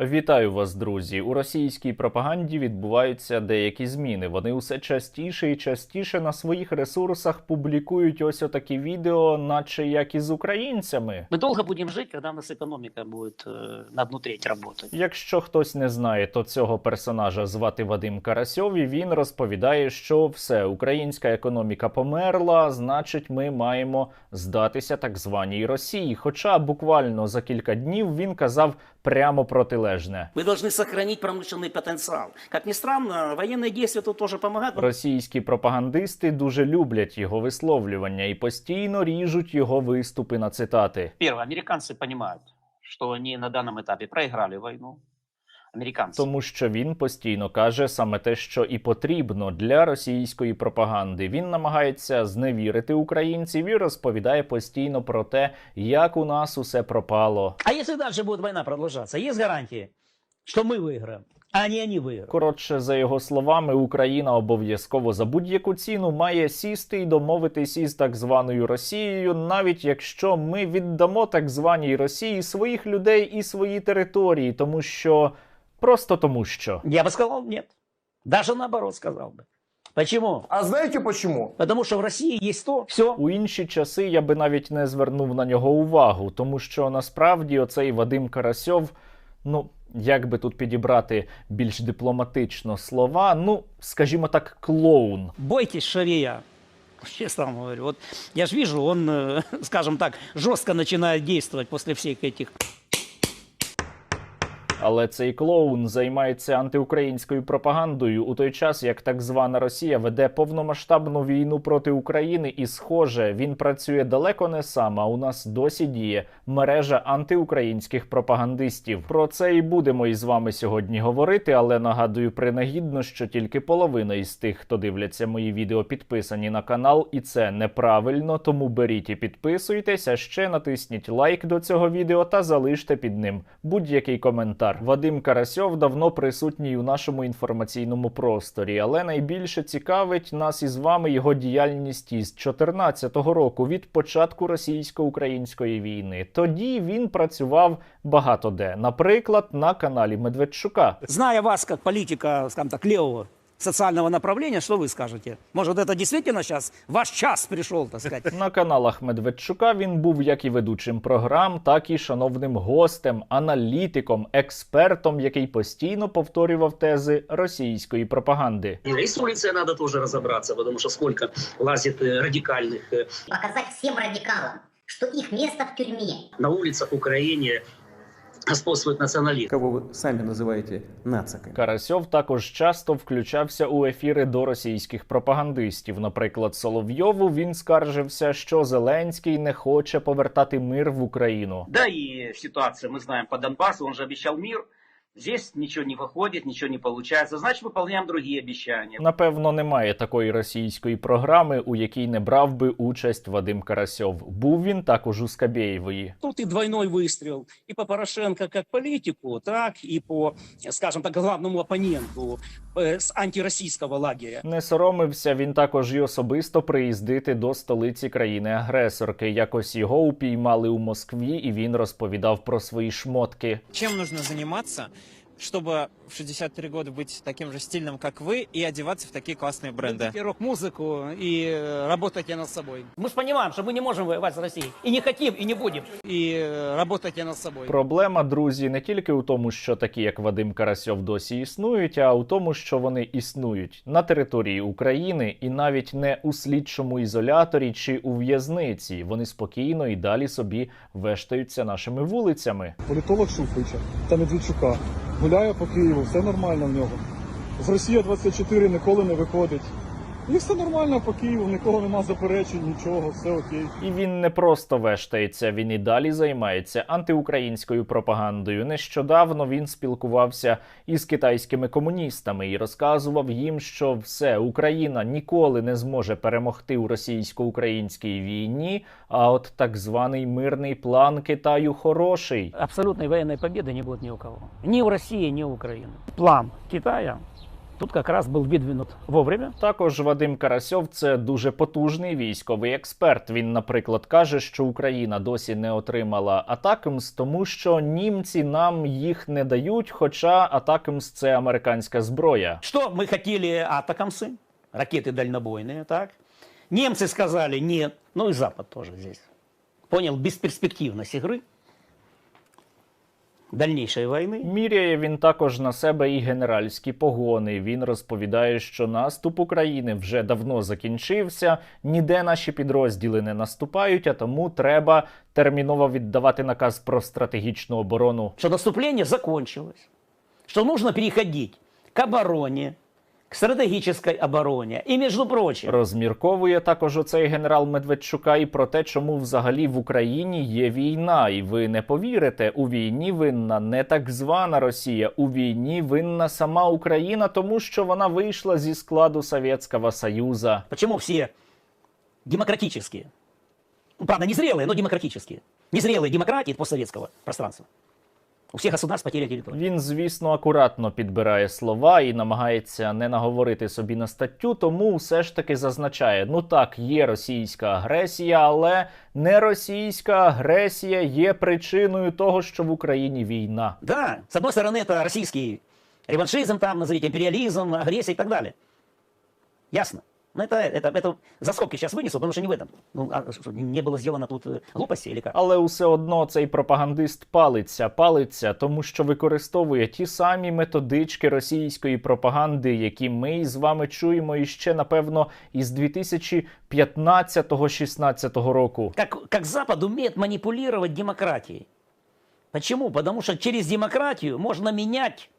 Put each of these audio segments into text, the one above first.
Вітаю вас, друзі! У російській пропаганді відбуваються деякі зміни. Вони усе частіше і частіше на своїх ресурсах публікують ось отакі відео, наче як із українцями. Мы долго будем жить, когда у нас экономика будет э, на одну треть работать. Якщо хтось не знає, то цього персонажа звати Вадим Карасьов, і він розповідає, що все українська економіка померла, значить, ми маємо здатися так званій Росії. Хоча буквально за кілька днів він казав прямо протилежне. Мы должны сохранить промышленный потенциал. Как ни странно, военные действия тут тоже помогают. Російські пропагандисти дуже люблять його висловлювання і постійно ріжуть його виступи на цитати. Первое, американцы понимают, что они на данном этапе проиграли войну. Американцы. Тому що він постійно каже саме те, що і потрібно для російської пропаганди. Він намагається зневірити українців і розповідає постійно про те, як у нас усе пропало. А если дальше будет война продолжаться, есть гарантии, что мы выиграем, а не они выиграют? Коротше, за його словами, Україна обов'язково за будь-яку ціну має сісти і домовитись із так званою Росією, навіть якщо ми віддамо так званій Росії своїх людей і свої території, тому що просто тому що. Я бы сказал нет. Даже наоборот сказал бы. Почему? А знаете почему? Потому что в России есть то, все. У інші часи я би навіть не звернув на нього увагу, тому що насправді оцей Вадим Карасьов, ну як би тут підібрати більш дипломатично слова, ну скажімо так, клоун. Бойтесь Шария. Честно вам говорю. Вот я же вижу, он, э, скажем так, жестко начинает действовать после всех этих але цей клоун займається антиукраїнською пропагандою у той час, як так звана Росія веде повномасштабну війну проти України, і схоже, він працює далеко не сам. А у нас досі діє мережа антиукраїнських пропагандистів. Про це і будемо із вами сьогодні говорити. Але нагадую принагідно, що тільки половина із тих, хто дивляться мої відео, підписані на канал, і це неправильно. Тому беріть і підписуйтесь, а ще натисніть лайк до цього відео та залиште під ним будь-який коментар. Вадим Карасьов давно присутній у нашому інформаційному просторі, але найбільше цікавить нас із вами його діяльність із 2014 року від початку російсько-української війни. Тоді він працював багато де, наприклад, на каналі Медведчука. знає вас як політика, скажем так, левого социального направления, что вы скажете? Может, это действительно сейчас ваш час пришел, так сказать? На каналах Медведчука він був як і ведучим програм, так і шановним гостем, аналітиком, експертом, який постійно повторював тези російської пропаганди. И с улицей надо тоже разобраться, потому что сколько лазит э, радикальных э, показать всем радикалам, что их место в тюрьме. на улицах Украины господствует национализм. кого вы сами называете нациками. Карасьов також часто включався у ефіри до російських пропагандистів. Наприклад, Соловйову він скаржився, що Зеленський не хоче повертати мир в Україну. Да и ситуация, мы знаем, по Донбассу, он же обещал мир. Здесь ничего не выходит, ничего не получается. Значит, выполняем другие обещания. Напевно, немає такої російської програми, у якій не брав би участь Вадим Карасьов. Був він також у Скабєєвої. Тут и двойной выстрел и по Порошенко как политику, так и по, скажем так, главному оппоненту э, с антироссийского лагеря. Не соромився він також і особисто приїздити до столиці країни-агресорки. Якось його упіймали у Москві, і він розповідав про свої шмотки. Чем нужно заниматься, чтобы в 63 года быть таким же стильным, как вы, и одеваться в такие классные бренды? Любите рок-музыку и э, работайте над собой. Мы же понимаем, что мы не можем воевать с Россией. И не хотим, и не будем. И э, работайте над собой. Проблема, друзі, не тільки у тому, що такі, як Вадим Карасьов, досі існують, а у тому, що вони існують на території України і навіть не у слідчому ізоляторі чи у в'язниці. Вони спокійно і далі собі вештаються нашими вулицями. політолог Шуфрича та Медведчука. Гуляє по Києву, все нормально в нього. З Росія 24 ніколи не виходить. І все нормально по Києву, нікого нема заперечень, нічого, все окей. І він не просто вештається, він і далі займається антиукраїнською пропагандою. Нещодавно він спілкувався із китайськими комуністами і розказував їм, що все Україна ніколи не зможе перемогти у російсько-українській війні. А от так званий мирний план Китаю хороший. Абсолютной военной победы не будет ни у кого. Ни у России, ни у Украины. План Китая тут как раз был выдвинут вовремя. Також Вадим Карасьов це дуже потужний військовий експерт. Він, наприклад, каже, що Україна досі не отримала Атакамс, тому що німці нам їх не дають. Хоча Атакамс це американська зброя. Что мы хотели атакамсы, ракеты дальнобойные, так? Немцы сказали нет, ну и Запад тоже здесь. Понял бесперспективность игры дальнейшей війни. Міряє він також на себе і генеральські погони. Він розповідає, що наступ України вже давно закінчився. Ніде наші підрозділи не наступають, а тому треба терміново віддавати наказ про стратегічну оборону. Що наступлення закончилось, що нужно переходити к обороне, к стратегической обороне. И, между прочим, Розмірковує також оцей генерал Медведчука і про те, чому взагалі в Україні є війна. І ви не повірите, у війні винна не так звана Росія, у війні винна сама Україна, тому що вона вийшла зі складу Совєтського Союза. почему все демократические, ну, правда, незрелые, но демократические, незрелые демократии постсоветского пространства, у всех государств потеря территории. Він, звісно, акуратно підбирає слова і намагається не наговорити собі на статтю, тому все ж таки зазначає: ну так, є російська агресія, але не російська агресія є причиною того, що в Україні війна. Да, с одной стороны, это российский реваншизм, там, назовите, империализм, агрессия и так далее. Ясно. Но это, это, это за скобки сейчас вынесу, потому что не в этом. Ну, а что, не было сделано тут э, глупости или как? Але усе одно цей пропагандист палиться, палиться, тому що використовує ті самі методички російської пропаганди, які ми з вами чуємо іще, напевно, із 2015-16 року. Как, как Запад умеет манипулировать демократией. Почему? Потому что через демократию можно менять, в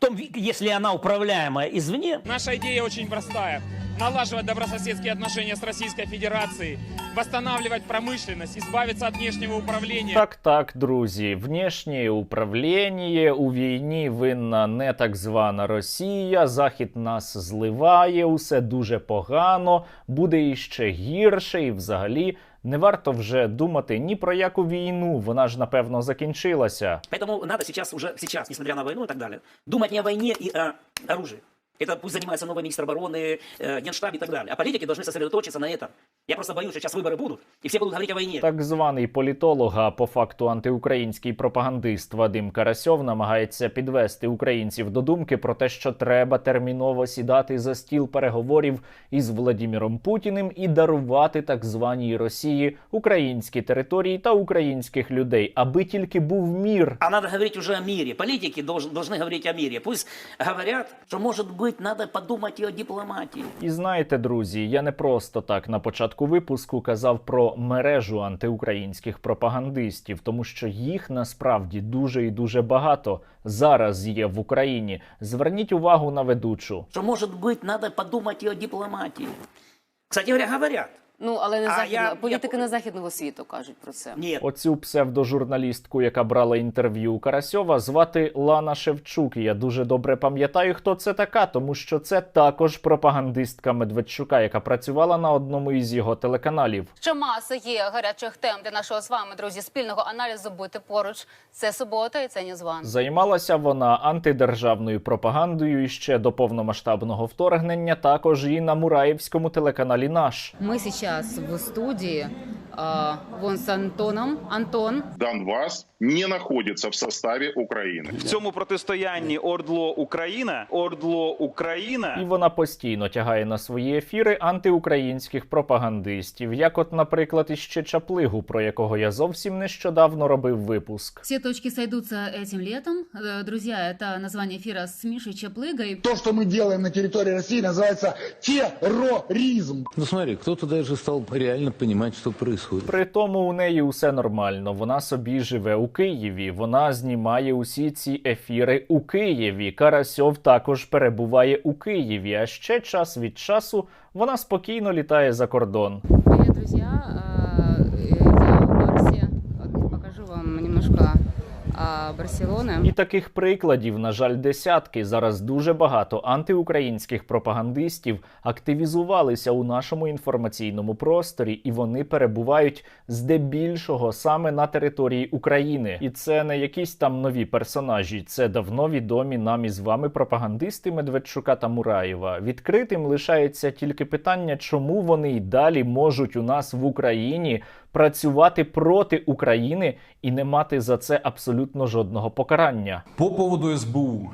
том, если она управляемая извне, Наша идея очень простая. Налаживать добрососедские отношения с Российской Федерацией, восстанавливать промышленность, избавиться от внешнего управления. Так, так, друзі, внішнє управління у війні винна не так звана Росія. Захід нас зливає, усе дуже погано, буде іще гірше, і взагалі не варто вже думати ні про яку війну. Вона ж напевно закінчилася. Тому треба зараз, уже, зараз, несмотря на війну і так далі, думати не о війні і о оружии. Это пусть занимается новый министр обороны, э, генштаб и так далее. А политики должны сосредоточиться на этом. Я просто боюсь, что сейчас выборы будут, и все будут говорить о войне. Так званий політолог, а по факту антиукраїнський пропагандист Вадим Карасьов намагається підвести українців до думки про те, що треба терміново сідати за стіл переговорів із Владіміром Путіним і дарувати так званій Росії українські території та українських людей, аби тільки був мір. А надо говорить уже о мире. Политики должен- должны говорить о мире. Пусть говорят, что, может быть, надо подумать и о дипломатии. І знаєте, друзі, я не просто так на початку випуску казав про мережу антиукраїнських пропагандистів, тому що їх насправді дуже і дуже багато зараз є в Україні. Зверніть увагу на ведучу. Что, может быть, надо подумать и о дипломатии. Кстати говоря, говорят. Ну, але не А західно, я- політики я- не західного світу кажуть про це. Нет. Оцю псевдожурналістку, яка брала інтерв'ю у Карасьова, звати Лана Шевчук. І я дуже добре пам'ятаю, хто це така, тому що це також пропагандистка Медведчука, яка працювала на одному із його телеканалів. Ще маса є гарячих тем для нашого з вами, друзі, спільного аналізу бути поруч. Це субота і це Ньюзван. Займалася вона антидержавною пропагандою і ще до повномасштабного вторгнення, також і на Мураївському телеканалі Наш. Мы сейчас в студии а, вон с Антоном. Антон, Донбас не находится в составе Украины. В цьому протистоянні Ордло Україна, Ордло Україна. І вона постійно тягає на свої ефіри антиукраїнських пропагандистів, як, от, наприклад, іще Чаплигу, про якого я зовсім нещодавно робив випуск. все точки сойдутся этим летом. Э, Друзья, это название эфира с Мишей Чаплыгой. То, что мы делаем на территории России, называется терроризм. Ну смотри, кто-то даже стал реально понимать, что происходит. При тому у неї усе нормально. Вона собі живе у Києві. Вона знімає усі ці ефіри у Києві. Карасьов також перебуває у Києві. А ще час від часу вона спокійно літає за кордон. Привіт, друзья. А, э, Я в Марсе. Вот Покажу вам немножко а, Барселоны. І таких прикладів, на жаль, десятки. Зараз дуже багато антиукраїнських пропагандистів активізувалися у нашому інформаційному просторі, і вони перебувають здебільшого саме на території України. І це не якісь там нові персонажі, це давно відомі нам із вами пропагандисти Медведчука та Мураєва. Відкритим лишається тільки питання, чому вони й далі можуть у нас в Україні працювати проти України і не мати за це абсолютно жодного покарання. По поводу СБУ.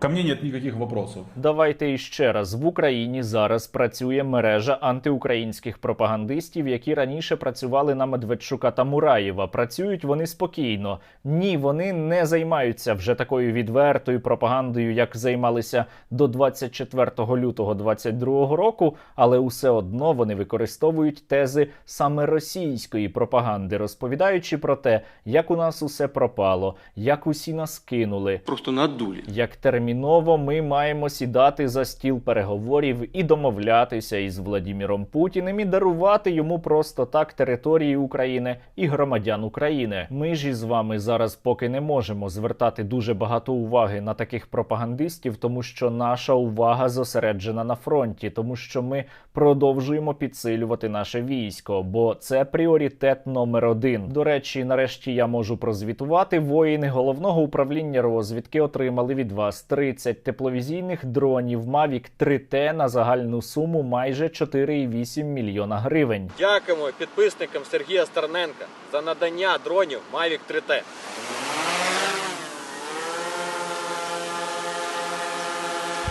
Ко мне нет никаких вопросов. Давайте іще раз в Україні зараз працює мережа антиукраїнських пропагандистів, які раніше працювали на Медведчука та Мураєва. Працюють вони спокійно. Ні, вони не займаються вже такою відвертою пропагандою, як займалися до 24 лютого 22 року, але усе одно вони використовують тези саме російської пропаганди, розповідаючи про те, як у нас усе пропало, як усі нас кинули. Просто надули. Як терміново ми маємо сідати за стіл переговорів і домовлятися із Владіміром Путіним і дарувати йому просто так території України і громадян України. Ми ж із вами зараз поки не можемо звертати дуже багато уваги на таких пропагандистів, тому що наша увага зосереджена на фронті, тому що ми продовжуємо підсилювати наше військо, бо це пріоритет номер один. До речі, нарешті я можу прозвітувати. Воїни головного управління розвідки отримали від вас 30 тепловізійних дронів Mavic 3T на загальну суму майже 4,8 мільйона гривень. Дякуємо підписникам Сергія Стерненка за надання дронів Mavic 3T.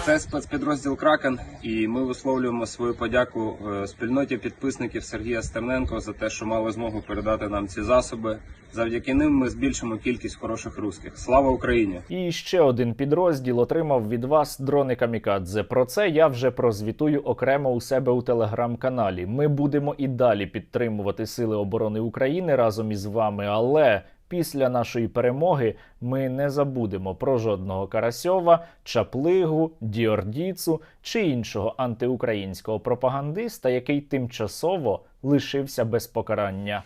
Це спецпідрозділ Кракен, і ми висловлюємо свою подяку е, спільноті підписників Сергія Стерненко за те, що мали змогу передати нам ці засоби. Завдяки ним ми збільшимо кількість хороших русських. Слава Україні! І ще один підрозділ отримав від вас дрони камікадзе. Про це я вже прозвітую окремо у себе у телеграм-каналі. Ми будемо і далі підтримувати сили оборони України разом із вами, але. Після нашої перемоги ми не забудемо про жодного Карасьова, Чаплигу, Діордіцу чи іншого антиукраїнського пропагандиста, який тимчасово лишився без покарання.